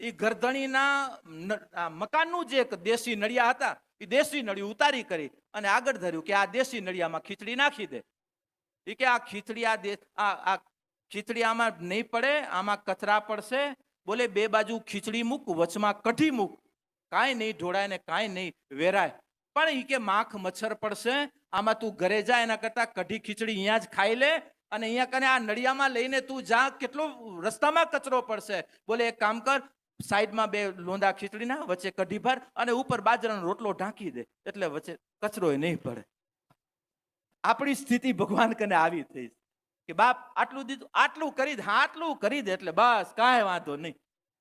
એ ગરધણીના મકાનનું જે દેશી નળિયા હતા એ દેશી નળિયું ઉતારી કરી અને આગળ ધર્યું કે આ દેશી નળિયામાં ખીચડી નાખી દે. એ કે આ ખીચડી આ આ ખીચડી આમાં નહીં પડે, આમાં કચરા પડશે. બોલે બે બાજુ ખીચડી મૂક, વચમાં કઢી મૂક. કાંઈ નહીં ઢોળાય ને કાંઈ નહીં વેરાય. પણ એ કે માખ મચ્છર પડશે, આમાં તું ઘરે જા, એના કરતાં કઢી ખીચડી અહીંયા જ ખાઈ લે અને અહીંયા કને આ નળિયામાં લઈને તું જા, કેટલો રસ્તામાં કચરો પડશે. બોલે એક કામ કર સાઈડમાં બે લોંદા ખીચડીના વચ્ચે કઢી ભર અને ઉપર બાજરાનો રોટલો ઢાંકી દે, એટલે વચ્ચે કચરો નહીં પડે. આપણી સ્થિતિ ભગવાન કને આવી થઈ કે બાપ આટલું દીધું, આટલું કરી દે, આટલું કરી દે એટલે બસ કાંઈ વાંધો નહીં.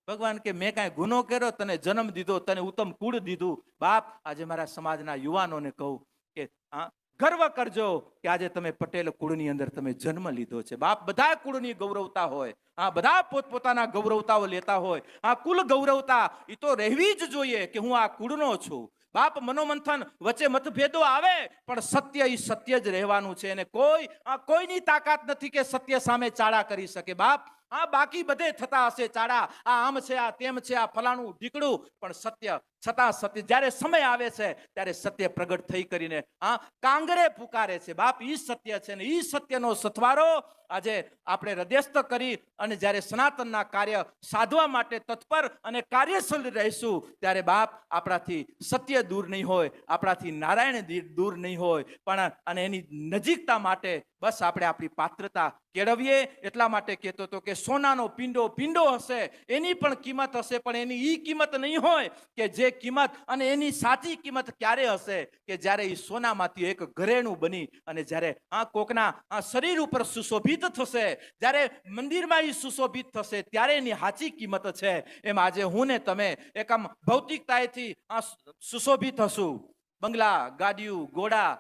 ભગવાન કે મેં કાંઈ ગુનો કર્યો, તને જન્મ દીધો, તને ઉત્તમ કુળ દીધું. બાપ, આજે મારા સમાજના યુવાનોને કહું કે, હા ગર્વ કરજો કે આજે તમે પટેલ કુળની અંદર તમે જન્મ લીધો છે. બાપ બધા કુળની ગૌરવતા હોય, આ બધા પોતપોતાના ગૌરવતાઓ લેતા હોય, આ કુલ ગૌરવતા એ તો રહેવી જ જોઈએ કે હું આ કુળનો છું. બાપ મનોમંથન વચ્ચે મતભેદો આવે, પણ સત્ય એ સત્ય જ રહેવાનું છે અને કોઈ, આ કોઈની તાકાત નથી કે સત્ય સામે ચાળા કરી શકે. બાપ, આ બાકી બધે થતા હશે ચાળા. આ આમ છે, આ તેમ છે, આ ફલાણું ઢીકડું, પણ સત્ય છતાં સત્ય, જ્યારે સમય આવે છે, ત્યારે સત્ય પ્રગટ થઈ કરીને આ કાંગરે પુકારે છે. બાપ, ઈ સત્ય છે ને ઈ સત્યનો સથવારો આજે આપણે હૃદયસ્થ કરી અને જ્યારે સનાતનના કાર્ય સાધવા માટે તત્પર અને કાર્યશીલ રહીશું, ત્યારે બાપ આપણાથી સત્ય દૂર નહીં હોય, આપણાથી નારાયણ દૂર નહીં હોય. પણ, અને એની નજીકતા માટે બસ આપણે આપણી પાત્રતા કેળવીએ. એટલા માટે કહેતો હતો કે સોનાનો પિંડો પિંડો હશે. એની પણ કિંમત હશે, પણ એની ઈ કિંમત નહીં હોય કે જે કિંમત અને એની સાચી કિંમત ક્યારે હશે કે જ્યારે એ સોનામાંથી એક ઘરેણું બની અને જ્યારે આ કોકના શરીર ઉપર સુશોભિત થશે, જ્યારે મંદિરમાં એ સુશોભિત થશે, ત્યારે એની સાચી કિંમત છે. એમ આજે હું ને તમે એક ભૌતિકતાએથી આ સુશોભિત હશું. બંગલા ગાડીયું ઘોડા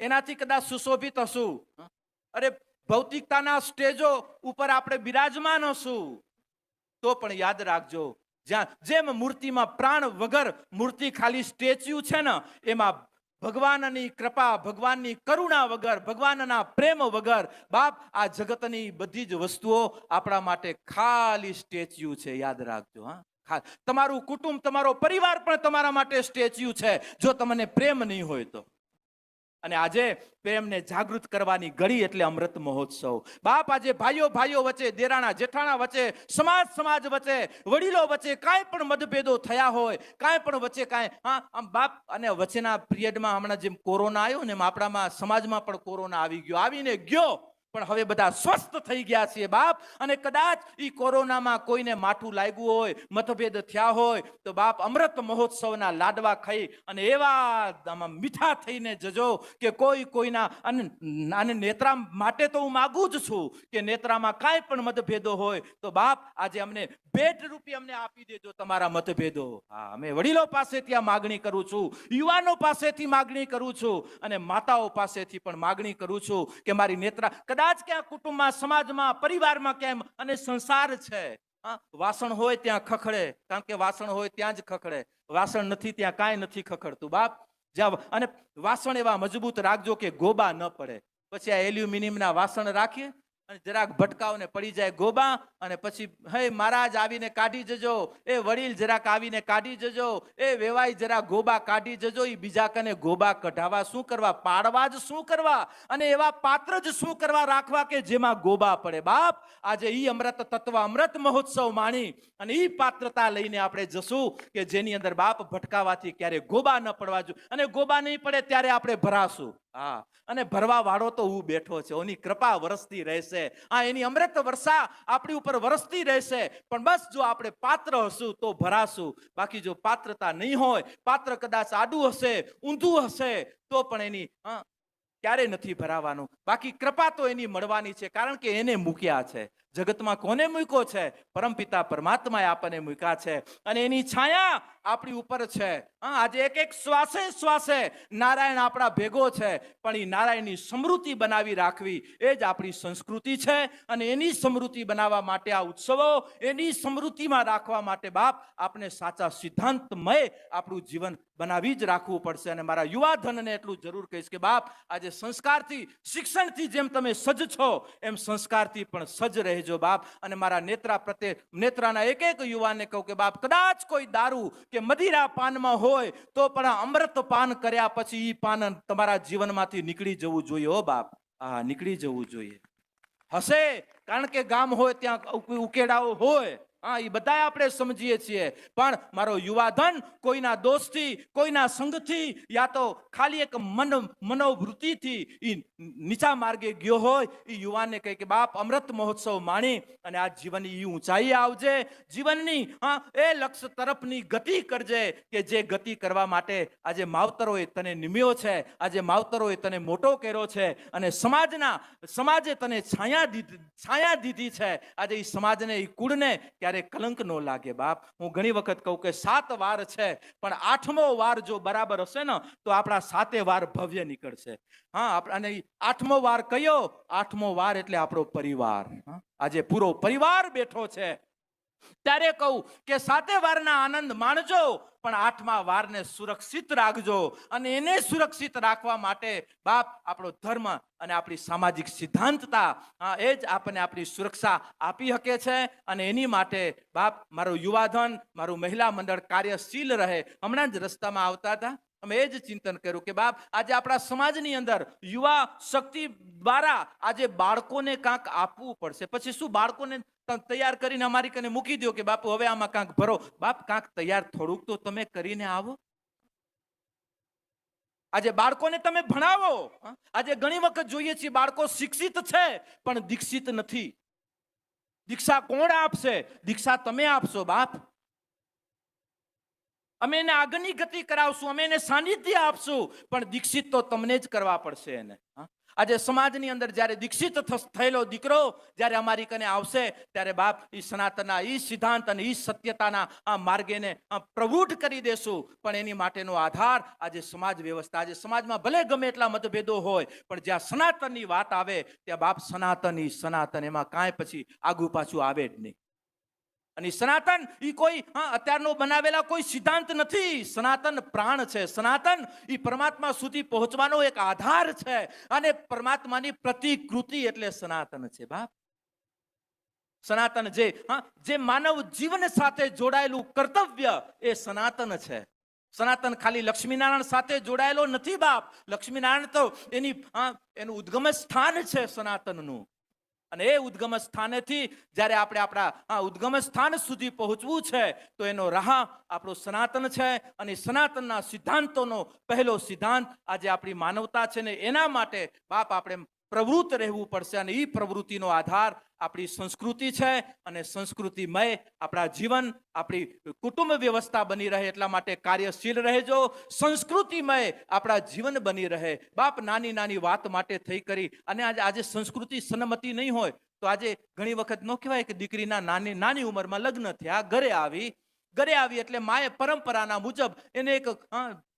એનાથી કદાચ સુશોભિત હશું. અરે ભૌતિકતાના સ્ટેજો ઉપર આપણે બિરાજમાન હશું. તો પણ યાદ રાખજો જ્યાં જેમ મૂર્તિમાં પ્રાણ વગર મૂર્તિ ખાલી સ્ટેચ્યુ છે ને, એમાં ભગવાનની કૃપા, ભગવાનની કરુણા વગર, ભગવાનના પ્રેમ વગર, બાપ, આ જગતની બધી જ વસ્તુઓ આપણા માટે ખાલી સ્ટેચ્યુ છે. યાદ રાખજો, હા. તમારું કુટુંબ, તમારો પરિવાર પણ તમારા માટે સ્ટેચ્યુ છે. જો તમને પ્રેમ નહીં હોય તો. અને આજે પ્રેમને જાગૃત કરવાની ઘડી એટલે અમૃત મહોત્સવ. બાપ આજે ભાઈઓ ભાઈઓ વચ્ચે, દેરાણા જેઠાણા વચ્ચે, સમાજ સમાજ વચ્ચે, વડીલો વચ્ચે કાંઈ પણ મતભેદો થયા હોય, કાંઈ પણ વચ્ચે કાંઈ, હા, આમ બાપ અને વચ્ચેના પિરિયડમાં હમણાં જેમ કોરોના આવ્યો ને એમ આપણામાં, સમાજમાં પણ કોરોના આવી ગયો. આવીને ગયો. પણ હવે બધા સ્વસ્થ થઈ ગયા છે બાપ. અને કદાચ એ કોરોનામાં કોઈને માઠું લાગ્યું હોય, મતભેદ થયા હોય, તો બાપ અમૃત મહોત્સવના લાડવા ખાઈ અને એવા આમાં મીઠા થઈને જજો કે કોઈ કોઈના અને નેત્રા માટે તો હું માગું જ છું કે નેત્રામાં કાંઈ પણ મતભેદો હોય, તો બાપ આજે અમને ભેટ રૂપી અમને આપી દેજો તમારા મતભેદો. હા, અમે વડીલો પાસેથી આ માગણી કરું છું, યુવાનો પાસેથી માગણી કરું છું, અને માતાઓ પાસેથી પણ માગણી કરું છું કે મારી નેત્રા, કદાચ ક્યાં કુટુંબમાં, સમાજમાં, પરિવારમાં કેમ? અને સંસાર છે. વાસણ હોય ત્યાં ખખડે, કારણ કે વાસણ હોય ત્યાં જ ખખડે. વાસણ નથી ત્યાં કાંઈ નથી ખખડતું. બાપ, જ્યાં અને વાસણ એવા મજબૂત રાખજો કે ગોબા ન પડે. પછી આ એલ્યુમિનિયમના વાસણ રાખીએ અને જરાક ભટકાવને પડી જાય ગોબા અને પછી, હે, મહારાજ, આવીને કાઢી જજો. એ વડીલ જરાક આવીને કાઢી જજો. એ વેવાઈ જરા ગોબા કાઢી જજો. એ બીજા કને ગોબા કઢાવા શું કરવા? પાડવા જ શું કરવા? અને એવા પાત્ર જ શું કરવા રાખવા કે જેમાં ગોબા પડે? બાપ, આજે ઈ અમૃત તત્વ અમૃત મહોત્સવ માણી અને ઈ પાત્રતા લઈને આપણે જશું કે જેની અંદર બાપ ભટકાવાથી ક્યારે ગોબા ન પડવા જોઈએ. અને ગોબા નહીં પડે ત્યારે આપણે ભરાશું. હા અને ભરવા વાળો તો હું બેઠો છે ઓની કૃપા વરસતી રહેશે. આ એની અમૃત વર્ષા આપણી ઉપર વરસતી રહેશે. પણ બસ જો આપણે પાત્ર હશું તો ભરાશું. બાકી જો પાત્રતા નહીં હોય પાત્ર કદાચ આડું હશે ઊંધું હશે તો પણ એની હા, ક્યારે નથી ભરાવાનું. બાકી કૃપા તો એની મળવાની છે કારણ કે એને મૂક્યા છે. જગતમાં કોને મૂક્યો છે? પરમપિતા પરમાત્માએ આપણને મૂક્યા છે. અને એની છાયા આપણી ઉપર છે. હા, આજે એક એક શ્વાસે શ્વાસે નારાયણ આપણા ભેગો છે. પણ એ નારાયણની સમૃદ્ધિ બનાવી રાખવી એ જ આપણી સંસ્કૃતિ છે. અને એની સમૃદ્ધિ બનાવવા માટે આ ઉત્સવો એની સમૃદ્ધિમાં રાખવા માટે બાપ આપણે સાચા સિદ્ધાંતમય આપણું જીવન બનાવી જ રાખવું પડશે. અને મારા યુવા ધનને એટલું જરૂર કહીશ કે બાપ, આજે સંસ્કારથી, શિક્ષણથી જેમ તમે સજ્જ છો, એમ સંસ્કારથી પણ સજ્જ રહેજો. રહેજો બાપ અને મારા નેત્રા પ્રત્યે, નેત્રાના એક એક યુવાનને કહું કે, બાપ, કદાચ કોઈ દારૂ કે મદિરા પાનમાં હોય તો પણ અમૃત પાન કર્યા પછી એ પાન તમારા જીવનમાંથી નીકળી જવું જોઈએ હો બાપ. હા નીકળી જવું જોઈએ. હશે, કારણ કે ગામ હોય ત્યાં ઉકેડાઓ હોય. હા, એ બધા આપણે સમજીએ છીએ. પણ મારો યુવાધન કોઈના દોસ્તથી કોઈના સંગથી યા તો ખાલી એક મન, મનોવૃત્તિથી એ નીચા માર્ગે ગયો હોય એ યુવાનને કહે કે, બાપ, અમૃત મહોત્સવ માણી અને આ જીવનની ઊંચાઈ આવજે. જીવનની, હા, એ લક્ષ્ય તરફની ગતિ કરજે કે જે ગતિ કરવા માટે આજે માવતરોએ તને નિમ્યો છે, આજે માવતરોએ તને મોટો કર્યો છે અને સમાજના, સમાજે તને છાયા દીધી છાયા દીધી છે. આજે એ સમાજને એ કુળને ક્યારે કલંક ન લાગે બાપ. હું ઘણી વખત કહું કે સાત વાર છે, પણ આઠમો વાર જો બરાબર હશે ને, તો આપણા સાતે વાર ભવ્ય નીકળશે. હા અને આઠમો વાર કયો? આઠમો વાર એટલે આપણો પરિવાર? આજે પૂરો પરિવાર બેઠો છે. ત્યારે કહું કે સાતે વારના આનંદ માણજો, પણ આઠમા વારને સુરક્ષિત રાખજો અને એને સુરક્ષિત રાખવા માટે બાપ આપણો ધર્મ અને આપણી સામાજિક સિદ્ધાંતતા એ જ આપણને આપણી સુરક્ષા આપી શકે છે અને એની માટે બાપ મારું યુવાધન, મારું મહિલા મંડળ કાર્યશીલ રહે. હમણાં જ રસ્તામાં આવતા હતા. અમે એ જ ચિંતન કર્યું કે બાપ, આજે આપણા સમાજની અંદર યુવા શક્તિ દ્વારા આજે બાળકોને કાંક આપવું પડશે. પછી શું બાળકોને તૈયાર કરીને અમારી કને મૂકી દો કે, બાપુ, હવે આમાં કાંક ભરો. બાપ, કાંક તૈયાર થોડુંક તો તમે કરીને આવો. આજે બાળકોને તમે ભણાવો. આજે ઘણી વખત જોઈએ છીએ બાળકો શિક્ષિત છે, પણ દીક્ષિત નથી. દીક્ષા કોણ આપશે? દીક્ષા તમે આપશો, બાપ. અમે એને આગળની ગતિ કરાવશું, અમે એને સાનિધ્ય આપશું, પણ દીક્ષિત તો તમને જ કરવા પડશે એને? આજે સમાજની અંદર જ્યારે દીક્ષિત થયેલો દીકરો જ્યારે અમારી કને આવશે, ત્યારે બાપ એ સનાતનના એ સિદ્ધાંત અને એ સત્યતાના આ માર્ગેને પ્રવૃત્ત કરી દેશું. પણ એની માટેનો આધાર આજે સમાજ વ્યવસ્થા, આજે સમાજમાં ભલે ગમે એટલા મતભેદો હોય, પણ જ્યાં સનાતનની વાત આવે, ત્યાં બાપ સનાતન સનાતન, એમાં કાંઈ પછી આગુ પાછું આવે જ નહીં. અને સનાતન એ કોઈ અત્યારનો બનાવેલા કોઈ સિદ્ધાંત નથી. સનાતન પ્રાણ છે. સનાતન એ પરમાત્મા સુધી પહોંચવાનો એક આધાર છે. અને પરમાત્માની પ્રતિકૃતિ એટલે સનાતન છે, બાપ. સનાતન જે, હા, જે માનવ જીવન સાથે જોડાયેલું કર્તવ્ય એ સનાતન છે. સનાતન ખાલી લક્ષ્મીનારાયણ સાથે જોડાયેલો નથી, બાપ. લક્ષ્મીનારાયણ તો એની એનું ઉદ્ગમ સ્થાન છે સનાતનનું. અને એ ઉદ્ગમ સ્થાનેથી જ્યારે આપણે આપણા ઉદ્ગમ સ્થાન સુધી પહોંચવું છે, તો એનો રાહ આપણો સનાતન છે અને સનાતનના સિદ્ધાંતોનો પહેલો સિદ્ધાંત આજે આપણી માનવતા છે ને એના માટે બાપ આપણે પ્રવૃત્ત રહેવું પડશે અને એ પ્રવૃત્તિનો આધાર આપણી સંસ્કૃતિ છે અને સંસ્કૃતિમય આપણા જીવન, આપણી કુટુંબ વ્યવસ્થા બની રહે એટલા માટે કાર્યશીલ રહેજો. સંસ્કૃતિમય આપણા જીવન બની રહે. બાપ નાની નાની વાત માટે થઈ કરી અને આજે આજે સંસ્કૃતિ સન્મતિ નહીં હોય તો આજે ઘણી વખત ન કહેવાય કે દીકરીના નાની નાની ઉંમરમાં લગ્ન થયા, ઘરે આવી ઘરે આવી એટલે માએ પરંપરાના મુજબ એને એક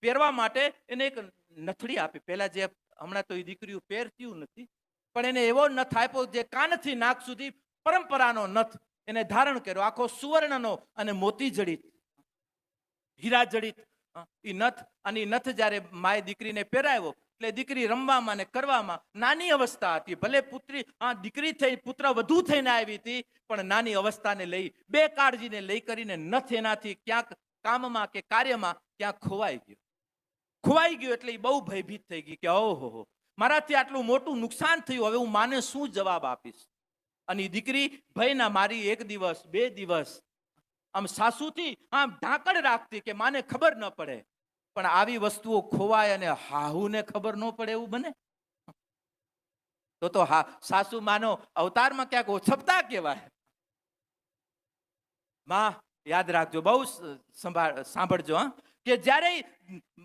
પહેરવા માટે એને એક નથડી આપી. પહેલા જે હમણાં તો એ દીકરીઓ પહેરતીયું નથી. પણ એને એવો નથ આપ્યો જે કાનથી નાક સુધી પરંપરાનો નથ. એને ધારણ કર્યો. આખો સુવર્ણનો અને મોતી જડિત, હીરા જડિત એ નથ. અને એ નથ જ્યારે માએ દીકરીને પહેરાવ્યો, એટલે દીકરી રમવામાં ને કરવામાં નાની અવસ્થા હતી. ભલે પુત્રી હા દીકરી થઈ, પુત્ર વધુ થઈને આવી હતી, પણ નાની અવસ્થાને લઈ, બે કાળજીને લઈ કરીને નથ એનાથી ક્યાંક કામમાં કે કાર્યમાં ક્યાંક ખોવાઈ ગયો. ખોવાઈ ગયો એટલે એ બહુ ભયભીત થઈ ગઈ કે ઓહો મારાથી આટલું મોટું નુકસાન થયું, હવે હું માને શું જવાબ આપીશ? અને દીકરી દીકરી ભયના, મારી એક દિવસ, બે દિવસ, આમ સાસુથી આમ ઢાંકણ રાખતી કે માને ખબર ન પડે. પણ આવી વસ્તુઓ ખોવાય અને હાહુને ખબર ન પડે એવું બને? તો તો હા, સાસુ માનો, અવતારમાં ક્યાંક ઓછપતા કહેવાય. માં, યાદ રાખજો, બહુ સંભાળ સાંભળજો, હા. કે જ્યારે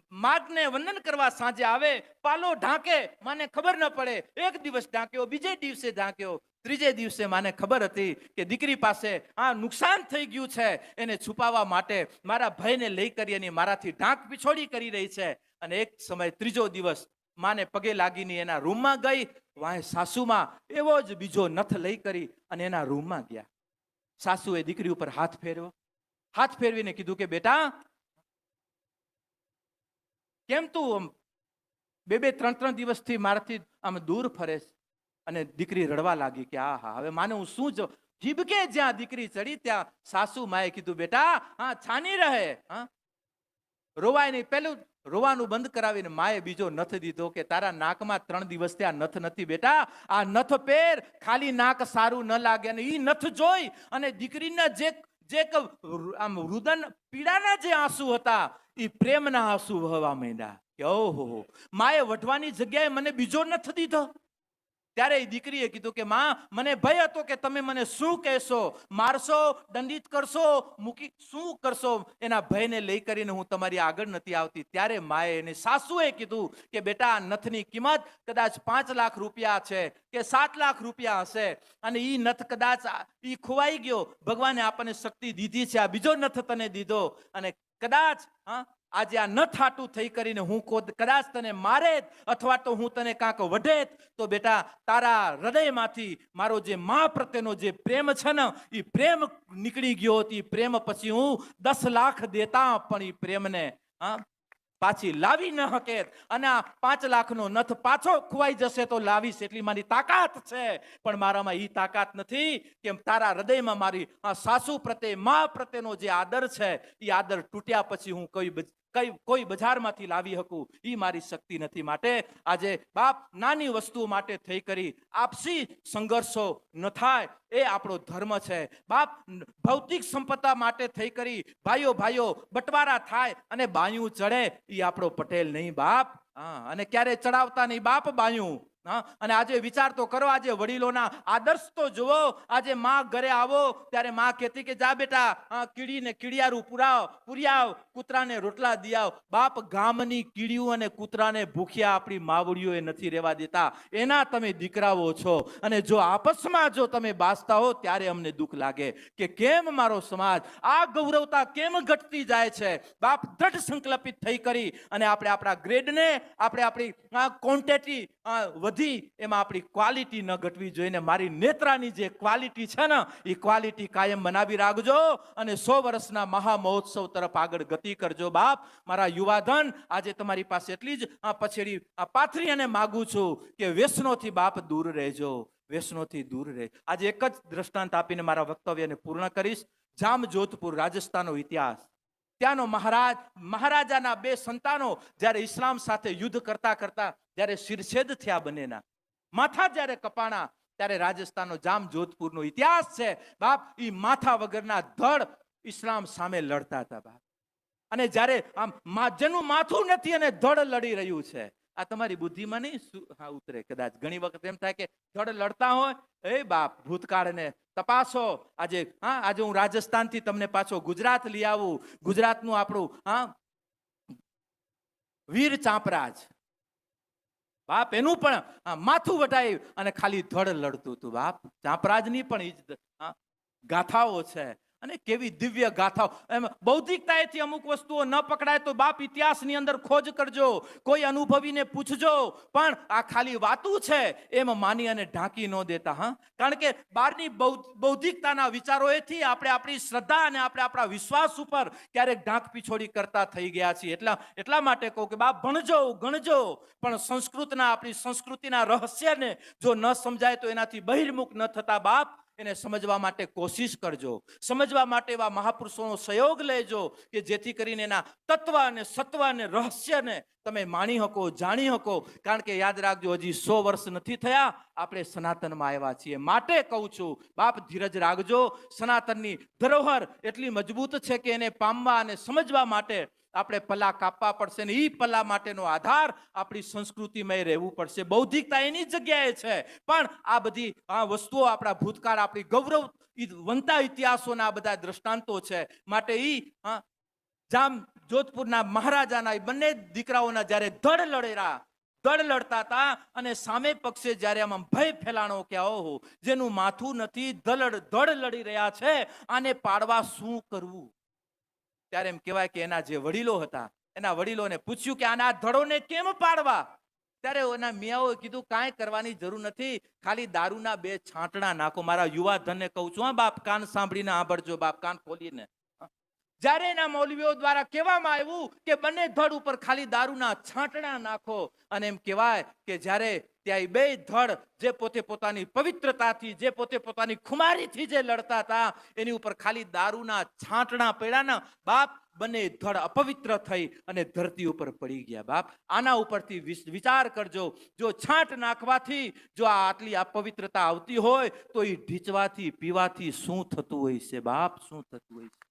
માર્ગને વંદન કરવા સાંજે આવે, પાલો ઢાંકે, માને ખબર ન પડે. એક દિવસ ઢાંક્યો, બીજે દિવસે ઢાંક્યો, ત્રીજે દિવસે માને ખબર હતી કે દીકરી પાસે આ નુકસાન થઈ ગયું છે, એને છુપાવવા માટે મારા ભયને લઈ કરી અને મારાથી ઢાંક પીછોડી કરી રહી છે. અને એક સમય ત્રીજો દિવસ માને પગે લાગીને એના રૂમમાં ગઈ, વાંહે સાસુમાં એવો જ બીજો નથ લઈ કરી અને એના રૂમમાં ગયા. સાસુએ દીકરી ઉપર હાથ ફેરવ્યો. હાથ ફેરવીને કીધું કે, બેટા કેમ તું બે બે, ત્રણ ત્રણ દિવસથી મારાથી આમ દૂર ફરે અને દીકરી રડવા લાગી કે આ હા હવે માને હું શું જ જીભકે જ્યાં દીકરી ચડી, ત્યાં સાસુ માએ કીધું, બેટા, હા, છાની રહે. હા? રોવાય નહીં. પેલું રોવાનું બંધ કરાવીને માએ બીજો નથ દીધો કે, તારા નાકમાં ત્રણ દિવસ ત્યાં નથ નથી, બેટા. આ નથ પેર. ખાલી નાક સારું ન લાગે અને એ નથ જોઈ. અને દીકરીના જે જે આમ રુદન પીડાના જે આંસુ હતા એ પ્રેમના આંસુ વહવા માંડ્યા. કે ઓહો, માએ વઢવાની જગ્યાએ મને બીજો નથી દીધો ત્યારે એ દીકરીએ કીધું કે, માં, મને ભય હતો કે તમે મને શું કહેશો? મારશો, દંડિત કરશો, મૂકી શું કરશો? એના ભયને લઈ કરીને હું તમારી આગળ નથી આવતી. ત્યારે માએ એને સાસુએ કીધું કે, બેટા નથની કિંમત કદાચ પાંચ લાખ રૂપિયા છે કે સાત લાખ રૂપિયા હશે અને એ નથ કદાચ એ ખોવાઈ ગયો. ભગવાને આપણને શક્તિ દીધી છે. આ બીજો નથ તને દીધો. અને કદાચ, હા આજે આ ન થાટું થઈ કરીને હું કોદ કદાચ તને મારે અથવા તો હું તને કાંક વઢેત તો બેટા તારા હૃદયમાંથી મારો જે મા પ્રત્યેનો જે પ્રેમ છે ને એ પ્રેમ નીકળી ગયો હતો એ પ્રેમ પછી હું દસ લાખ દેતા પણ એ પ્રેમને, હા, પાછી લાવી ન હકે અને આ પાંચ લાખનો નથ પાછો ખોવાઈ જશે તો લાવીશ, એટલી મારી તાકાત છે. પણ મારામાં એ તાકાત નથી કેમ તારા હૃદયમાં મારી સાસુ પ્રત્યે, મા પ્રત્યેનો જે આદર છે એ આદર તૂટ્યા પછી હું કઈ કઈ, કોઈ બજારમાંથી લાવી શકું એ મારી શક્તિ નથી. માટે આજે બાપ નાની વસ્તુઓ માટે થઈ કરી આપસી સંઘર્ષો ન થાય, એ આપણો ધર્મ છે. બાપ ભૌતિક સંપત્તા માટે થઈ કરી ભાઈઓ ભાઈઓ, બટવારા થાય અને બાયું ચડે એ આપણો પટેલ નહીં બાપ. હા, અને ક્યારે ચડાવતા નહીં બાપ બાયું? હા? અને આજે વિચાર તો કરો, આજે વડીલોના આદર્શ તો જુઓ. આજે માં ઘરે આવો, ત્યારે માં કહેતી કે, જા બેટા કીડીને કીડિયારું પુરાવ, પુરિયાવ, કૂતરાને રોટલા દિયાવ. બાપ ગામની કીડીયું અને કૂતરાને ભૂખ્યા આપણી માવડીઓએ નથી રહેવા દેતા. એના તમે દીકરાઓ છો. અને જો આપસમાં જો તમે બાસતા હો, ત્યારે અમને દુઃખ લાગે કે કેમ મારો સમાજ આ ગૌરવતા કેમ ઘટતી જાય છે? બાપ દ્રઢ સંકલ્પિત થઈ કરી અને આપણે આપણા ગ્રેડને આપણે આપણી ક્વોન્ટિટી વધી એમાં આપણી ક્વોલિટી ન ઘટવી જોઈએ મારી નેત્રાની જે ક્વોલિટી છે ને એ ક્વોલિટી કાયમ બનાવી રાખજો અને સો વર્ષના મહા મહોત્સવ તરફ આગળ ગતિ કરજો બાપ. મારા યુવાધન, આજે તમારી પાસે એટલી જ પછેડી, આ પાથરી અને માગું છું કે વ્યસનોથી બાપ દૂર રહેજો, વ્યસનોથી દૂર રહે. આજે એક જ દ્રષ્ટાંત આપીને મારા વક્તવ્યને પૂર્ણ કરીશ. જામ જોધપુર રાજસ્થાનનો ઇતિહાસ. ત્યાંનો મહારાજ, મહારાજાના બે સંતાનો જ્યારે ઇસ્લામ સાથે યુદ્ધ કરતા કરતા જ્યારે શિરછેદ થયા બંનેના, માથા જ્યારે કપાણા, ત્યારે રાજસ્થાનનો જામ જોધપુરનો ઇતિહાસ છે. બાપ એ માથા વગરના ધડ ઇસ્લામ સામે લડતા હતા બાપ. અને જ્યારે આમ જેનું માથું નથી અને ધડ લડી રહ્યું છે. આ તમારી બુદ્ધિમાં નહીં હા, ઉતરે. કદાચ ઘણી વખત એમ થાય કે ધડ લડતા હોય, એ બાપ, ભૂતકાળને તપાસો. આજે, હા, આજે હું રાજસ્થાનથી તમને પાછો ગુજરાત લઈ આવું. ગુજરાતનું આપણું, હા, વીર ચાંપરાજ. બાપ, એનું પણ માથું વટાઈ અને ખાલી ધડ લડતું હતું બાપ. ચાંપરાજની પણ ગાથાઓ છે. અને કેવી દિવ્ય ગાથાઓ. એમ બૌદ્ધિકતાએથી અમુક વસ્તુઓ ન પકડાય તો બાપ ઇતિહાસની અંદર ખોજ કરજો. કોઈ અનુભવીને પૂછજો, પણ આ ખાલી વાતું છે? એમ માની અને ઢાંકી ન દેતા, હા? કારણ કે બહારની બૌદ્ધિકતાના વિચારોએથી આપણે આપણી શ્રદ્ધા અને આપણે આપણા વિશ્વાસ ઉપર ક્યારેક ઢાંક પીછોડી કરતા થઈ ગયા છીએ. એટલા એટલા માટે કહું કે બાપ, ભણજો, ગણજો. પણ સંસ્કૃતના, આપણી સંસ્કૃતિના રહસ્યને જો ન સમજાય તો એનાથી બહિર્મુખ ન થતા બાપ. એને સમજવા માટે કોશિશ કરજો. સમજવા માટે એવા મહાપુરુષોનો સહયોગ લેજો કે જેથી કરીને એના તત્વ અને સત્વ અને રહસ્યને તમે માણી શકો, જાણી શકો. કારણ કે યાદ રાખજો, હજી સો વર્ષ નથી થયા, આપણે સનાતનમાં આવ્યા છીએ. માટે કહું છું, બાપ ધીરજ રાખજો. સનાતનની ધરોહર એટલી મજબૂત છે કે એને પામવા અને સમજવા માટે આપણે પલા કાપવા પડશે ને એ પલા માટેનો આધાર આપણી સંસ્કૃતિમાં રહેવું પડશે. બૌદ્ધિકતા એની જગ્યાએ છે. પણ આ બધી, આ વસ્તુઓ આપણા ભૂતકાળ, આપણી ગૌરવ વનતા ઇતિહાસોના બધા દ્રષ્ટાંતો છે. માટે એ જામ જોધપુરના મહારાજાના બંને દીકરાઓના જ્યારે ધડ લડેરા દળ લડતા હતા અને સામે પક્ષે જ્યારે આમાં ભય ફેલાણો કે ઓહો, જેનું માથું નથી દલડ દળ લડી રહ્યા છે, આને પાડવા શું કરવું? ત્યારે એમ કહેવાય કે એના જે વડીલો હતા, એના વડીલોને પૂછ્યું કે આના ધડોને કેમ પાડવા? ત્યારે એના મિયાઓએ કીધું, કાંઈ કરવાની જરૂર નથી. ખાલી દારૂના બે છાંટણા નાખો. મારા યુવા ધનને કહું છું, હા, બાપ કાન સાંભળીને સાંભળજો, બાપ કાન ખોલીને. જ્યારે એના મૌલવીઓ દ્વારા કહેવામાં આવ્યું કે બંને ધડ ઉપર ખાલી દારૂના છાંટણા નાખો, અને એમ કહેવાય કે જ્યારે ત્યાં એ બે ધડ જે પોતે પોતાની પવિત્રતાથી, જે પોતે પોતાની ખુમારીથી જે લડતા હતા, એની ઉપર ખાલી દારૂના છાંટણા પડ્યાના બાપ, બંને ધડ અપવિત્ર થઈ અને ધરતી ઉપર પડી ગયા. બાપ, આના ઉપરથી વિચાર કરજો. જો છાંટ નાખવાથી, જો આ આટલી અપવિત્રતા આવતી હોય, તો એ ઢીચવાથી, પીવાથી શું થતું હોય છે? બાપ, શું થતું હોય છે?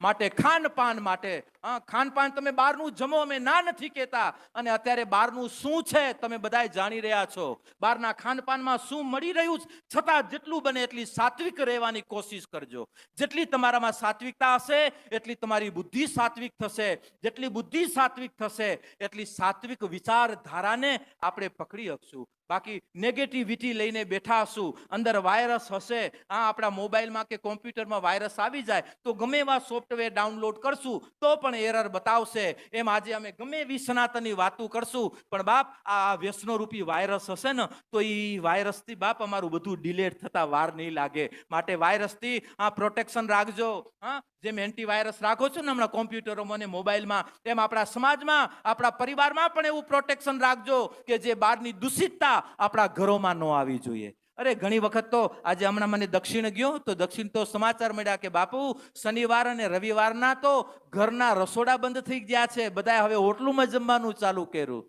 માટે ખાનપાન માટે ખાનપાન તમે બહારનું જમો, અમે ના નથી કહેતા. અને અત્યારે બહારનું શું છે, તમે બધાય જાણી રહ્યા છો. બહારના ખાનપાનમાં શું મળી રહ્યું છતાં જેટલું બને એટલી સાત્વિક રહેવાની કોશિશ કરજો. જેટલી તમારામાં સાત્વિકતા હશે, એટલી તમારી બુદ્ધિ સાત્વિક થશે. જેટલી બુદ્ધિ સાત્વિક થશે, એટલી સાત્વિક વિચારધારાને આપણે પકડી શકશું બાકી નેગેટિવિટી લઈને બેઠા હશું. અંદર વાયરસ હશે. આ આપણા મોબાઈલમાં કે કોમ્પ્યુટરમાં વાયરસ આવી જાય, તો ગમે એવા સોફ્ટવેર ડાઉનલોડ કરશું, તો પણ એરર બતાવશે. એમ આજે અમે ગમે એવી સનાતનની વાતો કરશું. પણ બાપ, આ વ્યસનોરૂપી વાયરસ હશે ને, તો એ વાયરસથી બાપ અમારું બધું ડિલેટ થતા વાર નહીં લાગે. માટે વાયરસથી આ પ્રોટેક્શન રાખજો. હા, જેમ એન્ટીવાયરસ રાખો છો ને હમણાં કોમ્પ્યુટરોમાં અને મોબાઈલમાં તેમ આપણા સમાજમાં, આપણા પરિવારમાં પણ એવું પ્રોટેક્શન રાખજો કે જે બહારની દૂષિતતા આપણા ઘરોમાં ન આવી જોઈએ. અરે, ઘણી વખત તો આજે હમણાં મને દક્ષિણ ગયો, તો દક્ષિણ તો સમાચાર મળ્યા કે, બાપુ, શનિવાર અને રવિવારના તો ઘરના રસોડા બંધ થઈ ગયા છે, બધાએ હવે હોટલમાં જમવાનું ચાલુ કર્યું.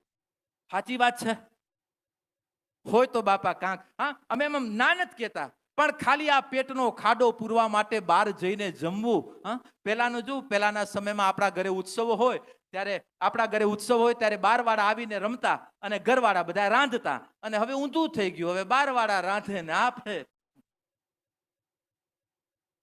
સાચી વાત છે. હોય તો બાપા કાંક. હા, અમે એમ ના નથી કહેતા, પણ ખાલી આ પેટનો ખાડો પૂરવા માટે બહાર જઈને જમવું, હા. પહેલાંનું જો, પહેલાના સમયમાં આપણા ઘરે ઉત્સવો હોય ત્યારે આપણા ઘરે ઉત્સવ હોય ત્યારે બારવાળા આવીને રમતા અને ઘરવાળા બધા રાંધતા અને હવે ઊંધું થઈ ગયું. હવે બારવાળા રાંધે ને આપે.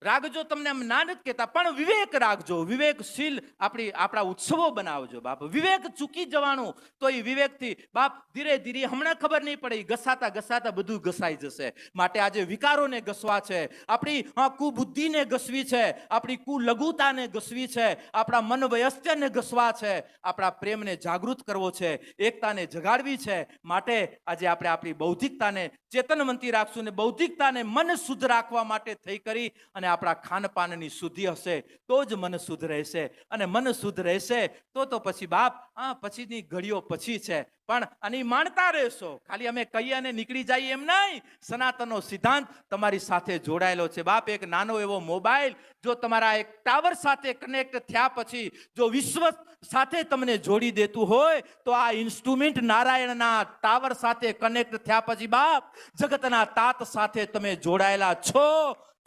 રાખજો તમને આમ ના નથી કહેતા, પણ વિવેક રાખજો. વિવેકશીલ આપણી આપણા ઉત્સવો બનાવજો બાપ. વિવેક ચૂકી જવાનું, તો એ વિવેકથી બાપ ધીરે ધીરે હમણાં ખબર નહીં પડે, ઘસાતા ઘસાતા બધું ઘસાઈ જશે. માટે આજે વિકારોને ઘસવા છે, આપણી કુબુદ્ધિને ઘસવી છે, આપણી કુલઘુતાને ઘસવી છે, આપણા મન વયસ્થ્યને ઘસવા છે, આપણા પ્રેમને જાગૃત કરવો છે, એકતાને જગાડવી છે. માટે આજે આપણે આપણી બૌદ્ધિકતાને ચેતનવંતી રાખશું ને બૌદ્ધિકતાને મન શુદ્ધ રાખવા માટે થઈ કરી અને આપણા ખાનપાનની શુદ્ધિ હશે, તો જ મન શુદ્ધ રહેશે. અને મન શુદ્ધ રહેશે તો તો પછી બાપ, આ પછીની ઘડીઓ પછી છે. પણ આની માણતા રહેશો. ખાલી અમે કહીએ અને નીકળી જઈએ એમ નહીં. સનાતનનો સિદ્ધાંત તમારી સાથે જોડાયેલો છે. બાપ, એક નાનો એવો મોબાઈલ, જો તમારા એક ટાવર સાથે કનેક્ટ થયા પછી, જો વિશ્વ સાથે તમને જોડી દેતું હોય, તો આ ઇન્સ્ટ્રુમેન્ટ નારાયણના ટાવર સાથે કનેક્ટ થયા પછી બાપ, જગતના તાત સાથે તમે જોડાયેલા છો.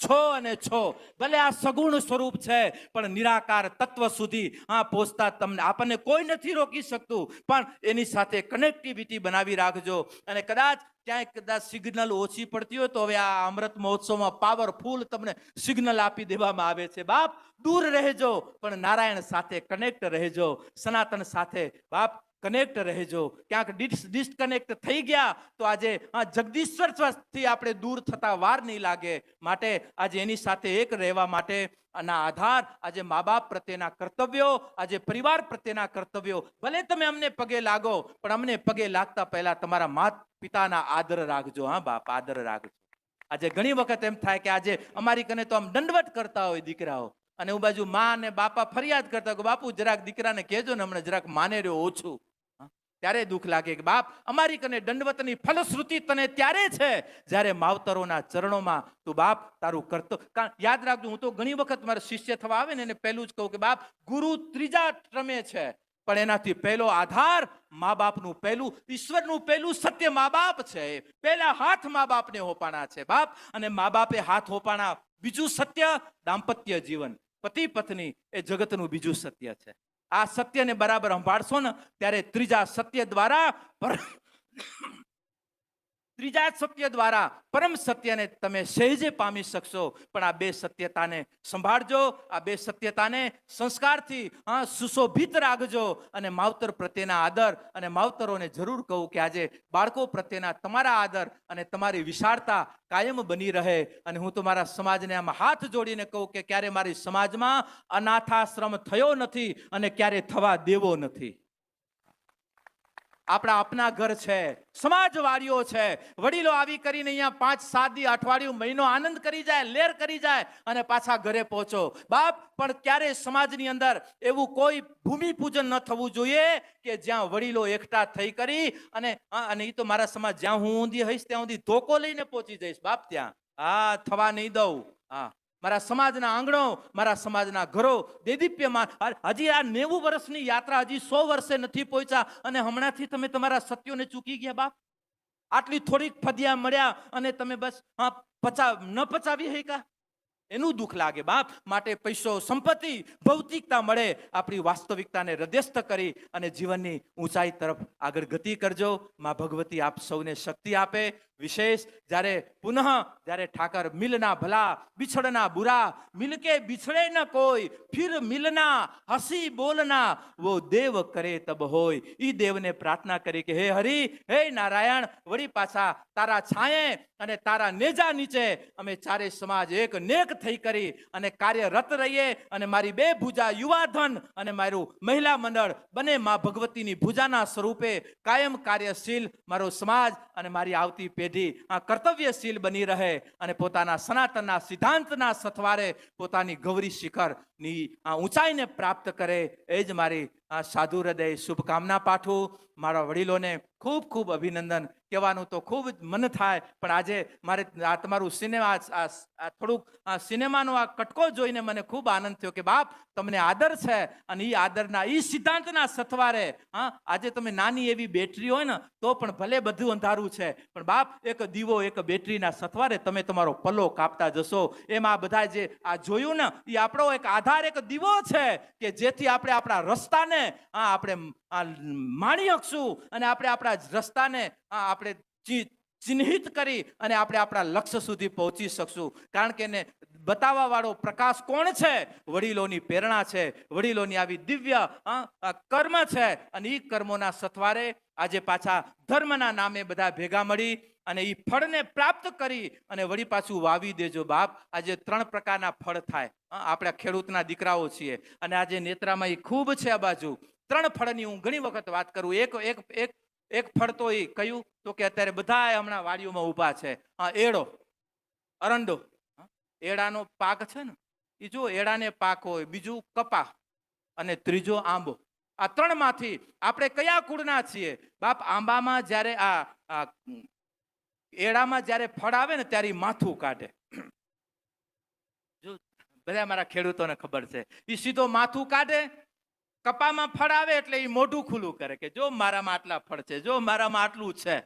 છો અને છો. ભલે આ સગુણ સ્વરૂપ છે, પણ નિરાકાર તત્વ સુધી આ પહોંચતા તમને આપણને કોઈ નથી રોકી શકતું. પણ એની સાથે કનેક્ટિવિટી બનાવી રાખજો. અને કદાચ ક્યાંય કદાચ સિગ્નલ ઓછી પડતી હોય તો હવે આ અમૃત મહોત્સવમાં પાવરફુલ તમને સિગ્નલ આપી દેવામાં આવે છે. બાપ, દૂર રહેજો, પણ નારાયણ સાથે કનેક્ટ રહેજો. સનાતન સાથે બાપ કનેક્ટ રહેજો. ક્યાંક ડિસ, ડિસ્કનેક્ટ થઈ ગયા તો આજે, આ જગદીશ્વર સ્વસ્થથી આપણે દૂર થતા વાર નહીં લાગે. માટે આજે એની સાથે એક રહેવા માટે આના આધાર, આજે મા બાપ પ્રત્યેના કર્તવ્યો, આજે પરિવાર પ્રત્યેના કર્તવ્યો. ભલે તમે અમને પગે લાગો, પણ અમને પગે લાગતા પહેલા તમારા માત પિતાના આદર રાખજો, હા, બાપ, આદર રાખજો. આજે ઘણી વખત એમ થાય કે આજે અમારી કને તો આમ દંડવટ કરતા હોય દીકરાઓ. અને હું બાજુ મા અને બાપા ફરિયાદ કરતા કે, બાપુ, જરાક દીકરાને કહેજો ને હમણાં જરાક માને રહ્યો ઓછું? ત્યારે દુઃખ લાગે કે બાપ, અમારી કને દંડવતની ફલશ્રુતિ તને ત્યારે છે જ્યારે માવતરોના ચરણોમાં તું બાપ તારું કરતો. યાદ રાખજો, હું તો ઘણી વખત મારા શિષ્ય થવા આવે ને એને પહેલું જ કહું કે બાપ, ગુરુ ત્રીજા ક્રમે છે. પણ એનાથી પહેલો આધાર મા બાપનું પહેલું, ઈશ્વરનું પહેલું સત્ય મા બાપ છે. પહેલા હાથ મા બાપને હોપાણા છે બાપ, અને મા બાપે હાથ હોપાણા બીજું સત્ય દાંપત્ય જીવન. પતિ પત્ની એ જગતનું બીજું સત્ય છે. આ સત્યને બરાબર સંભાળશો ને ત્યારે ત્રીજા સત્ય દ્વારા ત્રીજા સત્ય દ્વારા પરમ સત્યને તમે સહેજે પામી શકશો. પણ આ બે સત્યતાને સંભાળજો, આ બે સત્યતાને સંસ્કારથી, હા, સુશોભિત રાખજો અને માવતર પ્રત્યેના આદર અને માવતરોને જરૂર કહું કે આજે બાળકો પ્રત્યેના તમારા આદર અને તમારી વિશાળતા કાયમ બની રહે. અને હું તમારા સમાજને આમ હાથ જોડીને કહું કે ક્યારે મારી સમાજમાં અનાથાશ્રમ થયો નથી અને ક્યારે થવા દેવો નથી. આપણા આપના ઘર છે સમાજવાળીઓ છે, વડીલો આવી કરીને અહીંયા પાંચ, સાત દી અઠવાડિયું, મહિનો આનંદ કરી જાય, લેર કરી જાય અને પાછા ઘરે પહોંચો. બાપ, પણ ક્યારે સમાજની અંદર એવું કોઈ ભૂમિ પૂજન ન થવું જોઈએ કે જ્યાં વડીલો એકઠા થઈ કરી અને અને એ તો મારા સમાજ જ્યાં હું ઊંધી હઈશ ત્યાં સુધી ધોકો લઈને પહોંચી જઈશ. બાપ, ત્યાં. હા, થવા નહીં દઉં. હા. મારા સમાજના આંગણો, મારા સમાજના ઘરો, દેદીપ્યમાન હજી આ નેવું વર્ષની યાત્રા હજી સો વર્ષે નથી પહોંચ્યા અને હમણાંથી તમે તમારા સત્યોને ચૂકી ગયા બાપ? આટલી થોડીક ફદિયા મળ્યા અને તમે બસ, હા પચા ન પચાવી હૈકા એનું દુઃખ લાગે. બાપ, માટે પૈસો, સંપત્તિ, ભૌતિકતા મળે. આપણી વાસ્તવિકતાને હૃદયસ્થ કરી અને જીવનની ઊંચાઈ તરફ આગળ ગતિ કરજો. માં ભગવતી આપ સૌને શક્તિ આપે. વિશેષ, જ્યારે પુનઃ, જ્યારે ઠાકર મિલના ભલા, બિછડના બુરા, મિલકે બિછડે ન કોઈ, ફિર મિલના હસી બોલના, વો દેવ કરે તબ હોય. ઈ દેવને પ્રાર્થના કરી કે, હે હરિ, હે નારાયણ, વળી પાછા તારા છાંયે અને તારા નેજા નીચે. અમે ચારે સમાજ એક નેક થઈ કરી અને કાર્યરત રહીએ અને મારી બે ભુજા યુવાધન અને મારું મહિલા મંડળ બંને માં ભગવતીની ભુજાના સ્વરૂપે કાયમ કાર્યશીલ મારો સમાજ અને મારી આવતી પેઢી આ કર્તવ્યશીલ બની રહે અને પોતાના સનાતનના સિદ્ધાંતના સથવારે પોતાની ગૌરી શિખરની આ ઊંચાઈને પ્રાપ્ત કરે એ જ મારી આ સાધુ હૃદય શુભકામના પાઠવું મારા વડીલોને ખૂબ ખૂબ અભિનંદન. કહેવાનું તો ખૂબ જ મન થાય, પણ આજે મારે આ તમારું સિનેમા થોડુંક સિનેમાનો આ કટકો જોઈને મને ખૂબ આનંદ થયો કે, બાપ, તમને આદર છે અને એ આદરના એ સિદ્ધાંતના સથવારે, હા, આજે તમે નાની એવી બેટરી હોય ને, તો પણ ભલે બધું અંધારું છે, પણ બાપ, એક દીવો, એક બેટરીના સથવારે તમે તમારો પલ્લો કાપતા જશો. એમ આ બધા જે આ જોયું ને એ આપણો એક આધાર, એક દીવો છે કે જેથી આપણે આપણા રસ્તાને આ આપણે આ માણી શકશું અને આપણે આપણા રસ્તાને આપણે ચિહ્નિત કરી અને આપણે આપણા લક્ષ્ય સુધી પહોંચી શકશું. કારણ કે એને બતાવવા વાળો પ્રકાશ કોણ છે? વડીલોની પ્રેરણા છે. વડીલોની આવી દિવ્ય કર્મ છે. અને એ કર્મોના સથવારે આજે પાછા ધર્મના નામે બધા ભેગા મળી અને એ ફળને પ્રાપ્ત કરી અને વળી પાછું વાવી દેજો બાપ. આજે ત્રણ પ્રકારના ફળ થાય. આપણે ખેડૂતના દીકરાઓ છીએ. અને આજે નેત્રામાં એ ખૂબ છે આ બાજુ. ત્રણ ફળની હું ઘણી વખત વાત કરું. એક એક એક એક ફળ તો એ કયું? તો કે અત્યારે બધા હમણાં વાડીઓમાં ઊભા છે. હા, એડો. અરંડો. એડાનો પાક છે ને એ જો એડાને પાક હોય, બીજું કપા અને ત્રીજો આંબો. આ ત્રણમાંથી આપણે કયા કુળના છીએ? બાપ, આંબામાં જ્યારે આ આ એડામાં જ્યારે ફળ આવે ને ત્યારે માથું કાઢે. જો, બધા મારા ખેડૂતોને ખબર છે. એ સીધો માથું કાઢે કપામાં ફળ આવે એટલે એ મોઢું ખુલ્લું કરે કે જો મારામાં આટલા ફળ છે, જો મારામાં આટલું છે?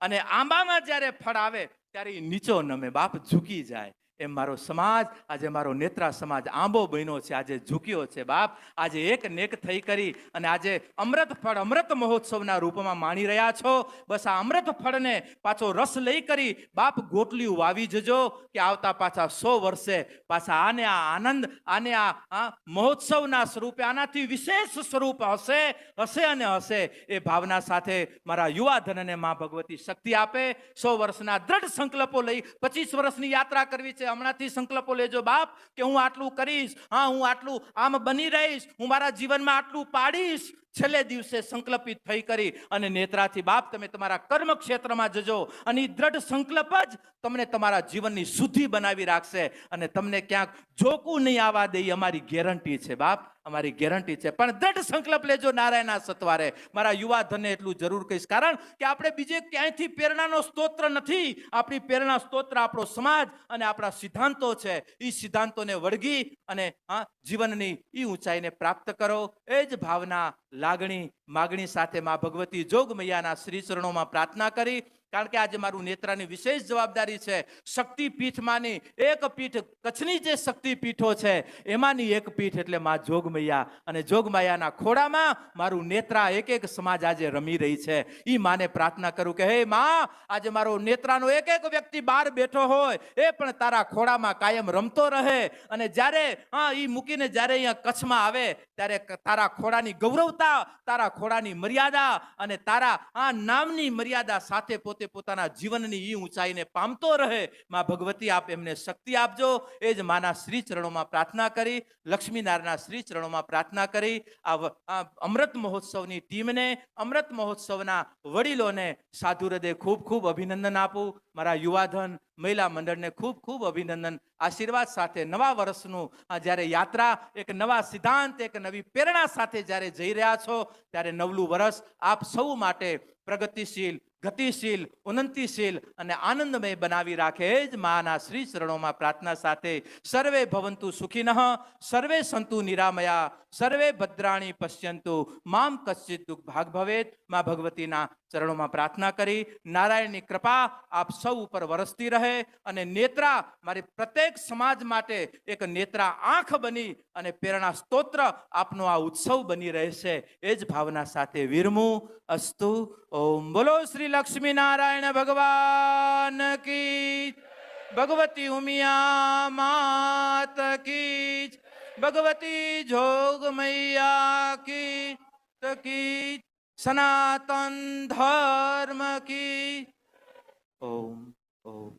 અને આંબામાં જ્યારે ફળ આવે ત્યારે એ નીચો નમે, બાપ ઝૂકી જાય એમ મારો સમાજ, આજે મારો નેત્રા સમાજ આંબો બન્યો છે, આજે ઝૂક્યો છે બાપ. આજે એક નેક થઈ કરી અને આજે અમૃત ફળ અમૃત મહોત્સવના રૂપમાં માણી રહ્યા છો. બસ આ અમૃત ફળને પાછો રસ લઈ કરી બાપ ગોટલી વાવી જજો કે આવતા પાછા સો વર્ષે પાછા આને આ આનંદ, આને આ મહોત્સવના સ્વરૂપે, આનાથી વિશેષ સ્વરૂપ હશે હશે અને હશે એ ભાવના સાથે મારા યુવા ધનને મા ભગવતી શક્તિ આપે. સો વર્ષના દ્રઢ સંકલ્પો લઈ પચીસ વર્ષની યાત્રા કરવી છે. હમણાંથી સંકલ્પો લેજો, બાપ, કે હું આટલું કરીશ, હા, હું આટલું આમ બની રહીશ, હું મારા જીવનમાં આટલું પાડીશ. છેલ્લે દિવસે સંકલ્પિત થઈ કરી અને નેત્રાથી બાપ તમે તમારા કર્મ ક્ષેત્રમાં જજો અને એ દ્રઢ સંકલ્પ જ તમને તમારા જીવનની શુદ્ધિ બનાવી રાખશે અને તમને ક્યાંક જોકું નહીં આવવા દે અમારી ગેરંટી છે બાપ, અમારી ગેરંટી છે. પણ દ્રઢ સંકલ્પ લેજો નારાયણના સત્વારે. મારા યુવા ધનને એટલું જરૂર કહીશ. કારણ કે આપણે બીજે ક્યાંયથી પ્રેરણાનો સ્તોત્ર નથી. આપણી પ્રેરણા સ્તોત્ર આપણો સમાજ અને આપણા સિદ્ધાંતો છે. એ સિદ્ધાંતોને વળગી અને હા, જીવનની એ ઊંચાઈને પ્રાપ્ત કરો. એ જ ભાવના લાગણી માગણી સાથે મા ભગવતી જોગ મૈયાના શ્રી ચરણોમાં પ્રાર્થના કરી કારણ કે આજે મારું નેત્રાની વિશેષ જવાબદારી છે શક્તિપીઠમાંની એક પીઠ, કચ્છની જે શક્તિપીઠો છે, એમાંની એક પીઠ એટલે મા જોગમૈયા. અને જોગમૈયાના ખોડામાં મારું નેત્રા એક એક સમાજ આજે રમી રહી છે. એ માને પ્રાર્થના કરું કે, હે માં, આજે મારો નેત્રાનો એક એક વ્યક્તિ બહાર બેઠો હોય, એ પણ તારા ખોડામાં કાયમ રમતો રહે. અને જ્યારે, હા એ મૂકીને જ્યારે અહીંયા કચ્છમાં આવે, ત્યારે તારા ખોડાની ગૌરવતા, તારા ખોડાની મર્યાદા અને તારા આ નામની મર્યાદા સાથે પોતે પોતે પોતાના જીવનની ઈ ઊંચાઈને પામતો રહે, માં ભગવતી આપ એમને શક્તિ આપજો. એ જ માના શ્રી ચરણોમાં પ્રાર્થના કરી, લક્ષ્મીનારાયણના શ્રી ચરણોમાં પ્રાર્થના કરી. આ અમૃત મહોત્સવની ટીમને, અમૃત મહોત્સવના વડીલોને સાધુ હૃદય ખૂબ ખૂબ અભિનંદન આપું. મારા યુવાધન, મહિલા મંડળને ખૂબ ખૂબ અભિનંદન. આશીર્વાદ સાથે નવા વર્ષનું જ્યારે યાત્રા, એક નવા સિદ્ધાંત, એક નવી પ્રેરણા સાથે જ્યારે જઈ રહ્યા છો, ત્યારે નવલું વર્ષ આપ સૌ માટે પ્રગતિશીલ ગતિશીલ, ઉન્નતિશીલ અને આનંદમય બનાવી રાખે જ માના શ્રી ચરણોમાં પ્રાર્થના સાથે, સર્વે ભવંતુ સુખિનઃ, સર્વે સંતુ નિરામયા, સર્વે ભદ્રાણી પશ્યંતુ, મામ કશ્ચિત દુઃખ ભાગ ભવેત, મા ભગવતીના ચરણોમાં પ્રાર્થના કરી, નારાયણની કૃપા આપ સૌ ઉપર વરસતી રહે અને નેત્રા મારી પ્રત્યેક સમાજ માટે એક નેત્રા આંખ બની અને પ્રેરણા સ્તોત્ર આપનો આ ઉત્સવ બની રહેશે. એ જ ભાવના સાથે વિરમું અસ્તુ. ઓમ બોલો શ્રી લક્ષ્મી નારાયણ ભગવાન કી ભગવતી ઉમિયા માત કી ભગવતી જોગ મૈયા કી જ. કી જ. સનાતન ધર્મ કી ઓમ ઓમ